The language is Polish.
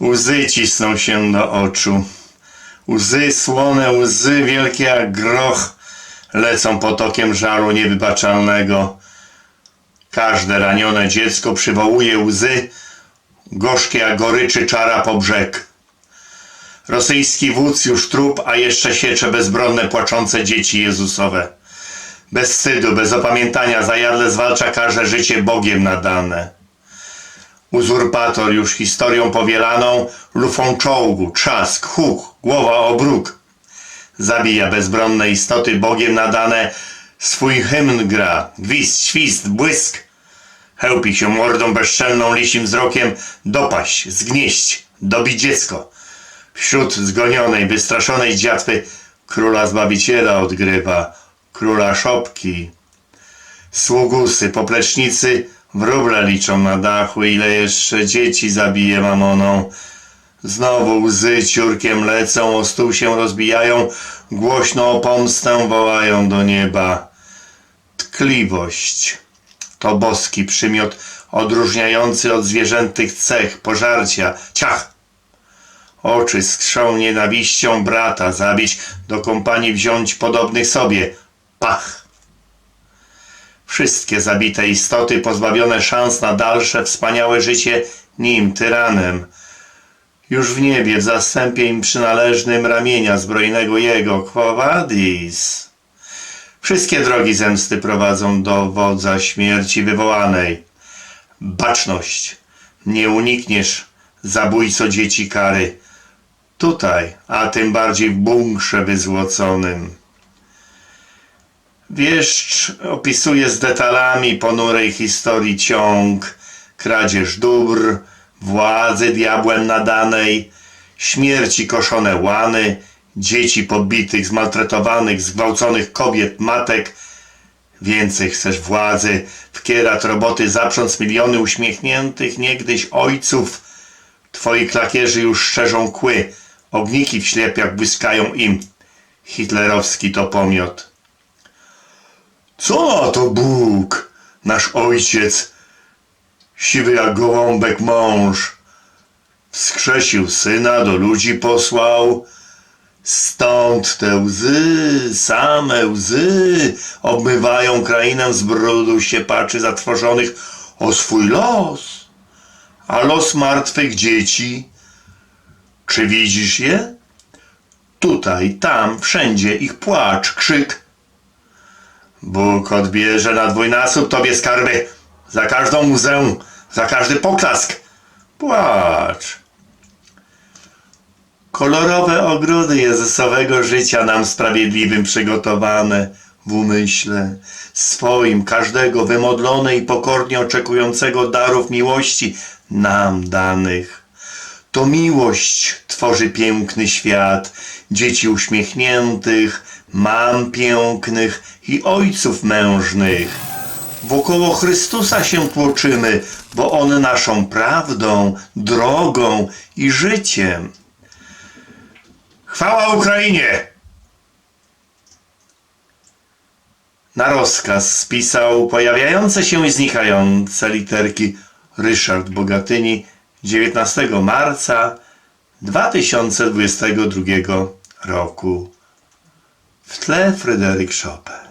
Łzy cisną się do oczu. Łzy słone, łzy wielkie jak groch lecą potokiem żalu niewybaczalnego. Każde ranione dziecko przywołuje łzy, gorzkie jak goryczy czara po brzeg. Rosyjski wódz już trup, a jeszcze siecze bezbronne płaczące dzieci Jezusowe. Bez wstydu, bez opamiętania zajadle zwalcza karze życie Bogiem nadane. Uzurpator już historią powielaną, lufą czołgu, trzask, huk, głowa obróg. Zabija bezbronne istoty Bogiem nadane, swój hymn gra, gwizd, świst, błysk. Chełpi się mordą bezczelną lisim wzrokiem, dopaść, zgnieść, dobić dziecko. Wśród zgonionej, wystraszonej dziatwy króla Zbawiciela odgrywa, króla szopki. Sługusy, poplecznicy wróble liczą na dachu, ile jeszcze dzieci zabije mamoną. Znowu łzy ciurkiem lecą, o stół się rozbijają, głośno o pomstę wołają do nieba. Tkliwość to boski przymiot odróżniający od zwierzętych cech, pożarcia, ciach. Oczy skrzą nienawiścią brata zabić, do kompanii wziąć podobnych sobie. Pach! Wszystkie zabite istoty pozbawione szans na dalsze wspaniałe życie nim, tyranem. Już w niebie, w zastępie im przynależnym ramienia zbrojnego jego, Quo vadis? Wszystkie drogi zemsty prowadzą do wodza śmierci wywołanej. Baczność! Nie unikniesz, zabójco dzieci kary. Tutaj, a tym bardziej w bunkrze wyzłoconym. Wieszcz opisuje z detalami ponurej historii ciąg, kradzież dóbr, władzy diabłem nadanej, śmierci koszone łany, dzieci pobitych, zmaltretowanych, zgwałconych kobiet, matek. Więcej chcesz władzy, w kierat roboty zaprząc miliony uśmiechniętych niegdyś ojców. Twoi klakierzy już szczerzą kły, ogniki w ślepiach błyskają im. Hitlerowski to pomiot. Co to Bóg, nasz ojciec, siwy jak gołąbek mąż, wskrzesił syna, do ludzi posłał, stąd te łzy, same łzy, obmywają krainę z brudu siepaczy zatrwożonych o swój los, a los martwych dzieci, czy widzisz je? Tutaj, tam, wszędzie ich płacz, krzyk, Bóg odbierze na dwójnasób tobie skarby, za każdą łzę, za każdy poklask. Płacz. Kolorowe ogrody Jezusowego życia nam sprawiedliwym przygotowane w umyśle swoim, każdego wymodlone i pokornie oczekującego darów miłości nam danych. To miłość tworzy piękny świat, dzieci uśmiechniętych, mam pięknych i ojców mężnych. Wokoło Chrystusa się tłoczymy, bo On naszą prawdą, drogą i życiem. Chwała Ukrainie! Na rozkaz spisał pojawiające się i znikające literki Ryszard Bogatyni 19 marca 2022 roku. W tle Fryderyk Chopin.